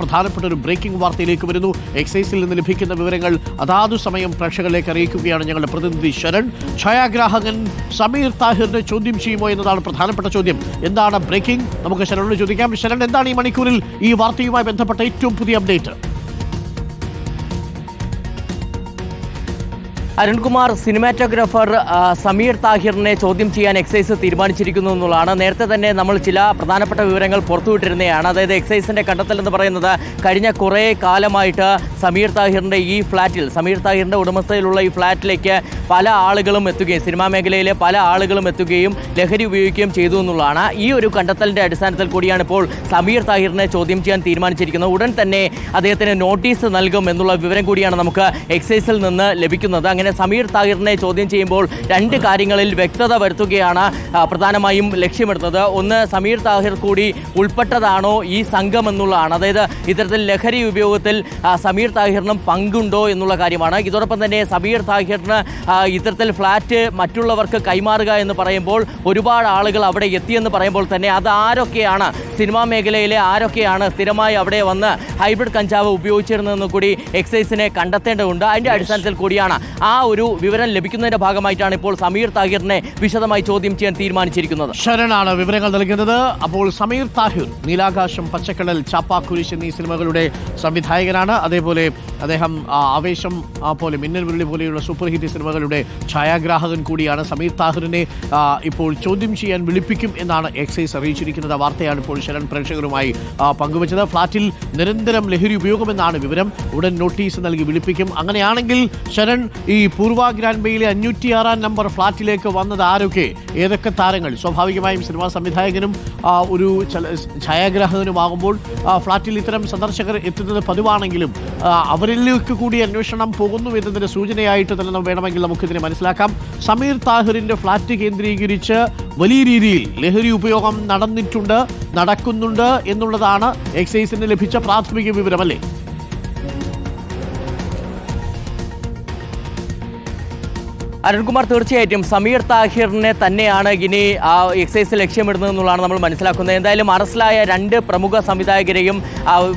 പ്രധാനപ്പെട്ട ഒരു ബ്രേക്കിംഗ് വാർത്തയിലേക്ക് വരുന്നു. എക്സൈസിൽ നിന്ന് ലഭിക്കുന്ന വിവരങ്ങൾ അതാതു സമയം പ്രേക്ഷകരിലേക്ക് അറിയിക്കുകയാണ് ഞങ്ങളുടെ പ്രതിനിധി ശരൺ. ഛായാഗ്രാഹകൻ സമീർ താഹിറിനെ ചോദ്യം ചെയ്യുമോ എന്നതാണ് പ്രധാനപ്പെട്ട ചോദ്യം. എന്താണ് ബ്രേക്കിംഗ് നമുക്ക് ശരണിനോട് ചോദിക്കാം. ശരൺ എന്താണ് ഈ മണിക്കൂറിൽ ഈ വാർത്തയുമായി ബന്ധപ്പെട്ട ഏറ്റവും പുതിയ അപ്ഡേറ്റ് അരുൺകുമാർ സിനിമാറ്റോഗ്രാഫർ സമീർ താഹിറിനെ ചോദ്യം ചെയ്യാൻ എക്സൈസ് തീരുമാനിച്ചിരിക്കുന്നു എന്നുള്ളതാണ്. നേരത്തെ തന്നെ നമ്മൾ ചില പ്രധാനപ്പെട്ട വിവരങ്ങൾ പുറത്തുവിട്ടിരുന്നതാണ്. അതായത് എക്സൈസിന്റെ കണ്ടെത്തൽ എന്ന് പറയുന്നത് കഴിഞ്ഞ കുറേ കാലമായിട്ട് സമീർ താഹിറിന്റെ ഈ ഫ്ലാറ്റിൽ സമീർ താഹിറിന്റെ ഉടമസ്ഥയിലുള്ള ഈ ഫ്ലാറ്റിലേക്ക് പല ആളുകളും എത്തുകയും സിനിമാ മേഖലയിലെ പല ആളുകളും എത്തുകയും ലഹരി ഉപയോഗിക്കുകയും ചെയ്തു എന്നുള്ളതാണ്. ഈ ഒരു കണ്ടെത്തലിന്റെ അടിസ്ഥാനത്തിൽ കൂടിയാണ് ഇപ്പോൾ സമീർ താഹിറിനെ ചോദ്യം ചെയ്യാൻ തീരുമാനിച്ചിരിക്കുന്നത്. ഉടൻ തന്നെ അദ്ദേഹത്തിന് നോട്ടീസ് നൽകും എന്നുള്ള വിവരം കൂടിയാണ് നമുക്ക് എക്സൈസിൽ നിന്ന് ലഭിക്കുന്നത്. അങ്ങനെ സമീർ താഹിറിനെ ചോദ്യം ചെയ്യുമ്പോൾ രണ്ട് കാര്യങ്ങളിൽ വ്യക്തത വരുത്തുകയാണ് പ്രധാനമായും ലക്ഷ്യമിടുന്നത്. ഒന്ന് സമീർ താഹിർ കൂടി ഉൾപ്പെട്ടതാണോ ഈ സംഘം എന്നുള്ളതാണ്. അതായത് ഇത്തരത്തിൽ ലഹരി ഉപയോഗത്തിൽ സമീർ താഹിറിനും പങ്കുണ്ടോ എന്നുള്ള കാര്യമാണ്. ഇതോടൊപ്പം തന്നെ സമീർ താഹിറിന് ഇത്തരത്തിൽ ഫ്ലാറ്റ് മറ്റുള്ളവർക്ക് കൈമാറുക എന്ന് പറയുമ്പോൾ ഒരുപാട് ആളുകൾ അവിടെ എത്തിയെന്ന് പറയുമ്പോൾ തന്നെ അത് ആരൊക്കെയാണ് സിനിമാ മേഖലയിലെ ആരൊക്കെയാണ് സ്ഥിരമായി അവിടെ വന്ന് ഹൈബ്രിഡ് കഞ്ചാവ് ഉപയോഗിച്ചിരുന്നതെന്ന് കൂടി എക്സൈസിനെ കണ്ടെത്തേണ്ടതുണ്ട്. അതിന്റെ അടിസ്ഥാനത്തിൽ കൂടിയാണ് ആ ഒരു വിവരം ലഭിക്കുന്നതിന്റെ ഭാഗമായിട്ടാണ് ഇപ്പോൾ സമീർ താഹിറിനെ വിശദമായി ചോദ്യം ചെയ്യാൻ തീരുമാനിച്ചിരിക്കുന്നത്. ശരണാണ് വിവരങ്ങൾ നൽകുന്നത്. അപ്പോൾ സമീർ താഹിർ നീലാകാശം പച്ചക്കടൽ ചാപ്പാക്കുരിശ് എന്നീ സിനിമകളുടെ സംവിധായകനാണ്. അതേപോലെ അദ്ദേഹം ആ, ആവേശം പോലെ മിന്നൽ മുരളി പോലെയുള്ള സൂപ്പർ ഹിറ്റ് സിനിമകളുടെ ഛായാഗ്രാഹകൻ കൂടിയാണ്. സമീർ താഹിറിനെ ഇപ്പോൾ ചോദ്യം ചെയ്യാൻ വിളിപ്പിക്കും എന്നാണ് എക്സൈസ് അറിയിച്ചിരിക്കുന്നത്. ആ വാർത്തയാണ് ഇപ്പോൾ ശരൺ പ്രേക്ഷകരുമായി ആ, പങ്കുവച്ചത്. ഫ്ളാറ്റിൽ നിരന്തരം ലഹരി ഉപയോഗമെന്നാണ് വിവരം. ഉടൻ നോട്ടീസ് നൽകി വിളിപ്പിക്കും. അങ്ങനെയാണെങ്കിൽ ശരൺ ഈ പൂർവ ഗ്രാൻഡ്ബയിലെ അഞ്ഞൂറ്റിയാറാം നമ്പർ ഫ്ളാറ്റിലേക്ക് വന്നത് ആരൊക്കെ? ഏതൊക്കെ താരങ്ങൾ? സ്വാഭാവികമായും സിനിമാ സംവിധായകനും ഒരു ഛായാഗ്രാഹകനുമാകുമ്പോൾ ആ, ഫ്ളാറ്റിൽ ഇത്തരം സന്ദർശകർ എത്തുന്നത് പതിവാണെങ്കിലും അവരിലേക്ക് കൂടി അന്വേഷണം പോകുന്നു എന്നതിന്റെ സൂചനയായിട്ട് തന്നെ വേണമെങ്കിൽ നമുക്കിതിനെ മനസ്സിലാക്കാം. സമീർ താഹിറിന്റെ ഫ്ളാറ്റ് കേന്ദ്രീകരിച്ച് വലിയ രീതിയിൽ ലഹരി ഉപയോഗം നടന്നിട്ടുണ്ട് നടക്കുന്നുണ്ട് എന്നുള്ളതാണ് എക്സൈസിന് ലഭിച്ച പ്രാഥമിക വിവരമല്ലേ? അരുൺകുമാർ തീർച്ചയായിട്ടും സമീർ താഹിറിനെ തന്നെയാണ് ഇനി ആ എക്സൈസ് ലക്ഷ്യമിടുന്നത് എന്നുള്ളതാണ് നമ്മൾ മനസ്സിലാക്കുന്നത്. എന്തായാലും അറസ്റ്റിലായ രണ്ട് പ്രമുഖ സംവിധായകരെയും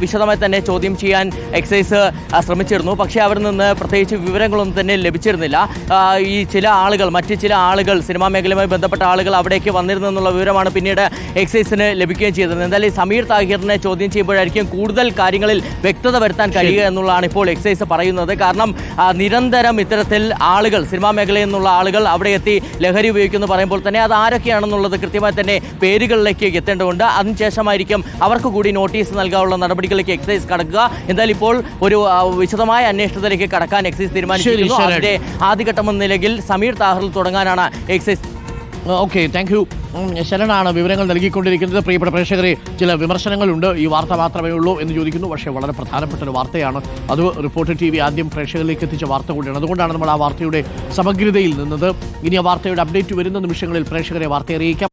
വിശദമായി തന്നെ ചോദ്യം ചെയ്യാൻ എക്സൈസ് ശ്രമിച്ചിരുന്നു. പക്ഷേ അവരിൽ നിന്ന് പ്രത്യേകിച്ച് വിവരങ്ങളൊന്നും തന്നെ ലഭിച്ചിരുന്നില്ല. ഈ ചില ആളുകൾ മറ്റ് ചില ആളുകൾ സിനിമാ മേഖലയുമായി ബന്ധപ്പെട്ട ആളുകൾ അവിടേക്ക് വന്നിരുന്നു എന്നുള്ള വിവരമാണ് പിന്നീട് എക്സൈസിന് ലഭിക്കുകയും ചെയ്തത് എന്തായാലും സമീർ താഹിറിനെ ചോദ്യം ചെയ്യുമ്പോഴായിരിക്കും കൂടുതൽ കാര്യങ്ങളിൽ വ്യക്തത വരുത്താൻ കഴിയുക എന്നുള്ളതാണ് ഇപ്പോൾ എക്സൈസ് പറയുന്നത്. കാരണം നിരന്തരം ഇത്തരത്തിൽ ആളുകൾ സിനിമാ മേഖലയിൽ നിന്നുള്ള ആളുകൾ അവിടെ എത്തി ലഹരി ഉപയോഗിക്കുന്നു പറയുമ്പോൾ തന്നെ അത് ആരൊക്കെയാണെന്നുള്ളത് കൃത്യമായി തന്നെ പേരുകളിലേക്ക് എത്തേണ്ടതുണ്ട്. അതിനുശേഷമായിരിക്കും അവർക്ക് കൂടി നോട്ടീസ് നൽകാനുള്ള നടപടികളിലേക്ക് എക്സൈസ് കടക്കുക. എന്തായാലും ഇപ്പോൾ ഒരു വിശദമായ അന്വേഷണത്തിലേക്ക് കടക്കാൻ എക്സൈസ് തീരുമാനിച്ചിരിക്കുന്നു. അതിന്റെ ആദ്യഘട്ടം എന്ന നിലയിൽ സമീർ താഹറിൽ തുടങ്ങാനാണ് എക്സൈസ് ഓക്കെ താങ്ക് യു ശരണാണ് വിവരങ്ങൾ നൽകിക്കൊണ്ടിരിക്കുന്നത്. പ്രിയപ്പെട്ട പ്രേക്ഷകരെ ചില വിമർശനങ്ങളുണ്ട്. ഈ വാർത്ത മാത്രമേ ഉള്ളൂ എന്ന് ചോദിക്കുന്നു. പക്ഷേ വളരെ പ്രധാനപ്പെട്ട ഒരു വാർത്തയാണ്. അത് റിപ്പോർട്ടർ ടി വി ആദ്യം പ്രേക്ഷകരിലേക്ക് എത്തിച്ച വാർത്ത കൂടിയാണ്. അതുകൊണ്ടാണ് നമ്മൾ ആ വാർത്തയുടെ സമഗ്രതയിൽ നിന്നത്. ഇനി ആ വാർത്തയുടെ അപ്ഡേറ്റ് വരുന്ന നിമിഷങ്ങളിൽ പ്രേക്ഷകരെ വാർത്ത അറിയിക്കാം